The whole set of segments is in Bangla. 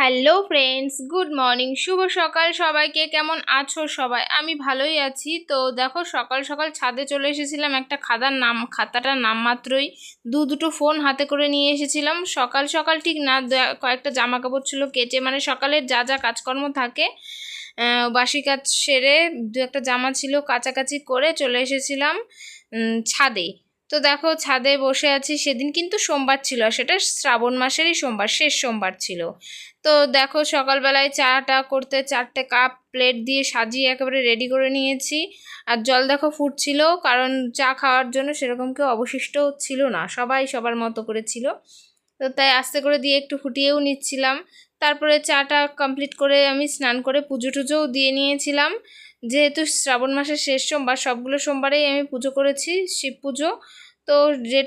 হ্যালো ফ্রেন্ডস গুড মর্নিং শুভ সকাল সবাইকে। কেমন আছো সবাই? আমি ভালোই আছি। তো দেখো, সকাল সকাল ছাদে চলে এসেছিলাম একটা খাতার নাম, খাতাটার নাম মাত্রই দু দুটো ফোন হাতে করে নিয়ে এসেছিলাম। সকাল সকাল ঠিক না কয়েকটা জামা কাপড় ছিল কেচে মানে সকালের যা যা কাজকর্ম থাকে বাসি কাজ সেরে দু একটা জামা ছিল কাছাকাছি করে চলে এসেছিলাম ছাদে। তো দেখো ছাদে বসে আছি, সেদিন কিন্তু সোমবার ছিল আর সেটা শ্রাবণ মাসেরই সোমবার, শেষ সোমবার ছিল। তো দেখো সকালবেলায় চাটা করতে চারটে কাপ প্লেট দিয়ে সাজিয়ে একেবারে রেডি করে নিয়েছি। আর জল দেখো ফুটছিল, কারণ চা খাওয়ার জন্য সেরকম কেউ অবশিষ্ট ছিল না, সবাই সবার মতো করে ছিল। তো তাই আস্তে করে দিয়ে একটু ফুটিয়েও নিচ্ছিলাম। তারপরে চাটা কমপ্লিট করে আমি স্নান করে পুজো টুজোও দিয়ে নিয়েছিলাম। যেহেতু শ্রাবণ মাসের শেষ সোমবার, সবগুলো সোমবারেই আমি পুজো করেছি, শিব পুজো। তো যে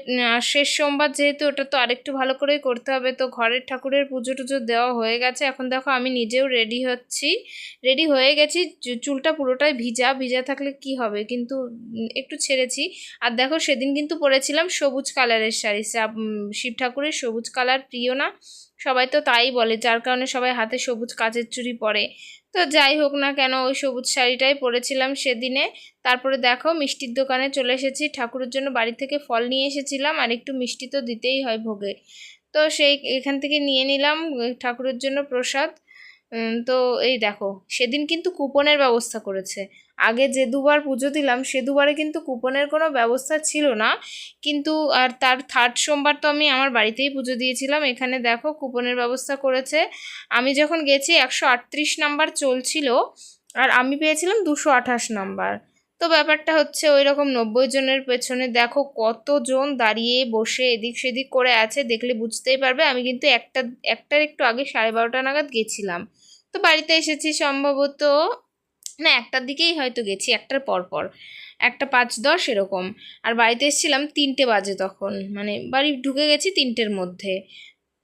শেষ সোমবার যেহেতু ওটা তো আরেকটু ভালো করেই করতে হবে, তো ঘরের ঠাকুরের পুজো টুজো দেওয়া হয়ে গেছে। এখন দেখো আমি নিজেও রেডি হচ্ছি। রেডি হয়ে গেছি চুলটা পুরোটাই ভিজা ভিজা থাকলে কি হবে? কিন্তু একটু ছেড়েছি। আর দেখো সেদিন কিন্তু পরেছিলাম সবুজ কালারের শাড়ি শিব ঠাকুরের সবুজ কালার প্রিয় না সবাই তো তাই বলে, যার কারণে সবাই হাতে সবুজ কাচের চুড়ি পরে। তো যাই হোক না কেন, ওই সবুজ শাড়িটাই পরেছিলাম সেদিনে। তারপরে দেখো, মিষ্টির দোকানে চলে এসেছি। ঠাকুরের জন্য বাড়ি থেকে ফল নিয়ে এসেছিলাম, আর একটু মিষ্টি তো দিতেই হয় ভোগে। তো সেই এখান থেকে নিয়ে নিলাম ঠাকুরের জন্য প্রসাদ। তো এই দেখো, সেদিন কিন্তু কুপনের ব্যবস্থা করেছে। আগে যে দুবার পুজো দিলাম, সে দুবারে কিন্তু কুপনের কোনো ব্যবস্থা ছিল না। কিন্তু, আর তার থার্ড সোমবার তো আমি আমার বাড়িতেই পুজো দিয়েছিলাম। এখানে দেখো কুপনের ব্যবস্থা করেছে। আমি যখন গেছি, একশো আটত্রিশ নাম্বার চলছিল, আর আমি পেয়েছিলাম দুশো আঠাশ নাম্বার। তো ব্যাপারটা হচ্ছে ওই রকম নব্বই জনের পেছনে দেখো কতজন দাঁড়িয়ে বসে এদিক সেদিক করে আছে, দেখলে বুঝতেই পারবে। আমি কিন্তু একটা, একটার একটু আগে সাড়ে বারোটা নাগাদ গেছিলাম। তো বাড়িতে এসেছি সম্ভবত, না, একটার দিকেই হয়তো গেছি, একটার পর পর। একটা পাঁচ দশ এরকম। আর বাড়িতে এসেছিলাম তিনটে বাজে তখন মানে বাড়ি ঢুকে গেছি তিনটের মধ্যে।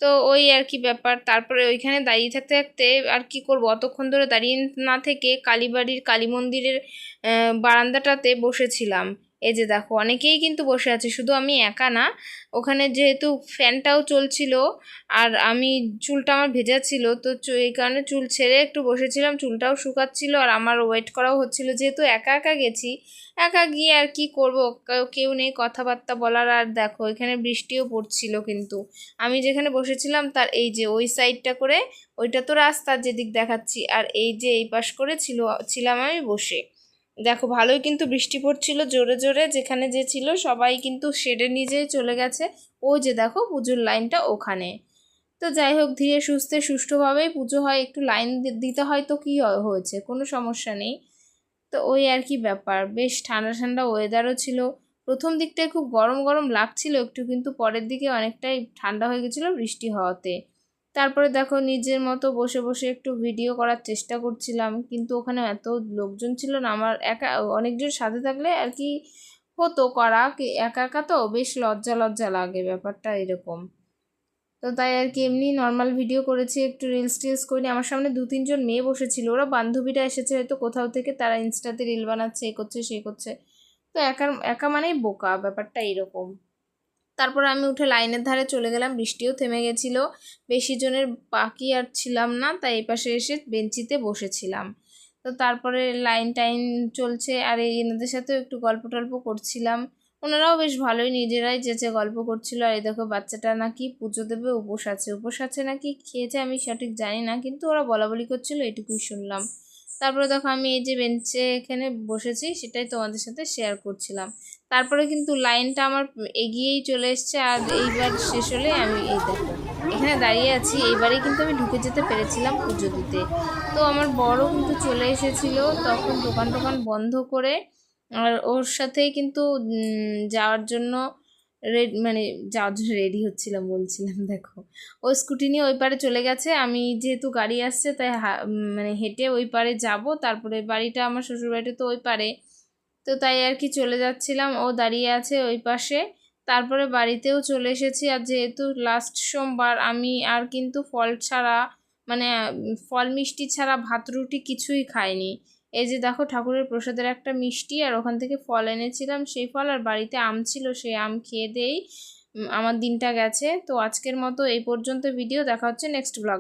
তো ওই আর কি ব্যাপার, তারপরে ওইখানে দাঁড়িয়ে থাকতে থাকতে আর কি করব? অতক্ষণ ধরে দাঁড়িয়ে না থেকে কালীবাড়ির কালী মন্দিরের বারান্দাটাতে বসেছিলাম। এই যে দেখো, অনেকেই কিন্তু বসে আছে, শুধু আমি একা না। ওখানে যেহেতু ফ্যানটাও চলছিল আর আমি চুলটা আমার ভেজা ছিল, তো এই কারণে চুল ছেড়ে একটু বসেছিলাম, চুলটাও শুকাচ্ছিল আর আমার ওয়েট করাও হচ্ছিল। যেহেতু একা একা গেছি, একা গিয়ে আর কি করব? কেউ নেই, কথাবার্তা বলার আর দেখো, এখানে বৃষ্টিও পড়ছিল কিন্তু। আমি যেখানে বসেছিলাম, তার এই যে ওই সাইডটা করে, ওইটা তো রাস্তার যেদিক দেখাচ্ছি, আর এই যে এই পাশ করে ছিল ছিলাম আমি বসে। দেখো, ভালোই কিন্তু বৃষ্টি পড়ছিল জোরে জোরে, যেখানে যে ছিল সবাই কিন্তু শেডে নিজেই চলে গেছে। ওই যে দেখো, পুজোর লাইনটা ওখানে। তো যাই হোক, ধীরে সুস্থে, সুষ্ঠুভাবেই পুজো হয়। একটু লাইন দিতে হয় তো কী হয়েছে, কোনো সমস্যা নেই। তো ওই আর কি ব্যাপার, বেশ ঠান্ডা ঠান্ডা ওয়েদারও ছিল। প্রথম দিকটায় খুব গরম গরম লাগছিল একটু, কিন্তু পরের দিকে অনেকটাই ঠান্ডা হয়ে গেছিল বৃষ্টি হওয়াতে। তারপরে দেখো নিজের মতো বসে বসে একটু ভিডিও করার চেষ্টা করছিলাম, কিন্তু ওখানে এত লোকজন ছিল না। আমার একা, অনেকজন সাথে থাকলে আর কি হতো করা। একা একা তো বেশ লজ্জা লজ্জা লাগে ব্যাপারটা এরকম। তো তাই আর কি এমনি নর্মাল ভিডিও করেছি, একটু রিলস টিলস করিনি। আমার সামনে দু, তিনজন মেয়ে বসেছিল। ওরা বান্ধবীরা এসেছে হয়তো কোথাও থেকে, তারা ইনস্টাতে রিল বানাচ্ছে, এ করছে, সে করছে। তো একা একা মানেই বোকা, ব্যাপারটা এরকম। তারপর আমি উঠে লাইনের ধারে চলে গেলাম, বৃষ্টিও থেমে গেছিল। বেশি জনের বাকি আর ছিলাম না, তাই এই পাশে এসে বেঞ্চিতে বসেছিলাম। তো তারপরে লাইন টাইন চলছে, আর এনাদের সাথেও একটু গল্প টল্প করছিলাম। ওনারাও বেশ ভালোই, নিজেরাই যেচে গল্প করছিল, আর এই দেখো বাচ্চাটা নাকি পুজো দেবে, উপোস আছে উপোস আছে, নাকি খেয়েছে, আমি সঠিক জানি না, কিন্তু ওরা বলা বলি করছিল, এটুকুই শুনলাম। তারপরে দেখো আমি এই যে বেঞ্চে এখানে বসেছি, সেটাই তোমাদের সাথে শেয়ার করছিলাম। তারপরে কিন্তু লাইনটা আমার এগিয়েই চলে এসছে, আর এইবার শেষ হলে আমি এই দেখো, এখানে দাঁড়িয়ে আছি। এইবারেই কিন্তু আমি ঢুকে যেতে পেরেছিলাম পুজো দিতে। তো আমার বড় কিন্তু চলে এসেছিল, তখন দোকান টোকান বন্ধ করে, আর ওর সাথেই কিন্তু যাওয়ার জন্য রেড মানে যাওয়ার জন্য রেডি হচ্ছিলাম বলছিলাম, দেখো। ও স্কুটি নিয়ে ওই পারে চলে গেছে। আমি যেহেতু গাড়ি আসছে, তাই মানে হেঁটে ওই পারে যাব। তারপরে বাড়িটা আমার শ্বশুরবাড়িটা তো ওই পারে। তো তাই আর কি চলে যাচ্ছিলাম। ও দাঁড়িয়ে আছে ওই পাশে। তারপরে বাড়িতেও চলে এসেছি। আর যেহেতু লাস্ট সোমবার, আমি আর কিন্তু ফল ছাড়া মানে ফল মিষ্টি ছাড়া ভাত রুটি কিছুই খাইনি। এই যে দেখো ঠাকুরের প্রসাদের একটা মিষ্টি আর ওখান থেকে ফল এনেছিলাম, সেই ফল আর বাড়িতে আম ছিল, সেই আম খেয়ে দেই। আমার দিনটা গেছে। তো আজকের মতো এই পর্যন্ত ভিডিও। দেখা হচ্ছে নেক্সট ব্লগ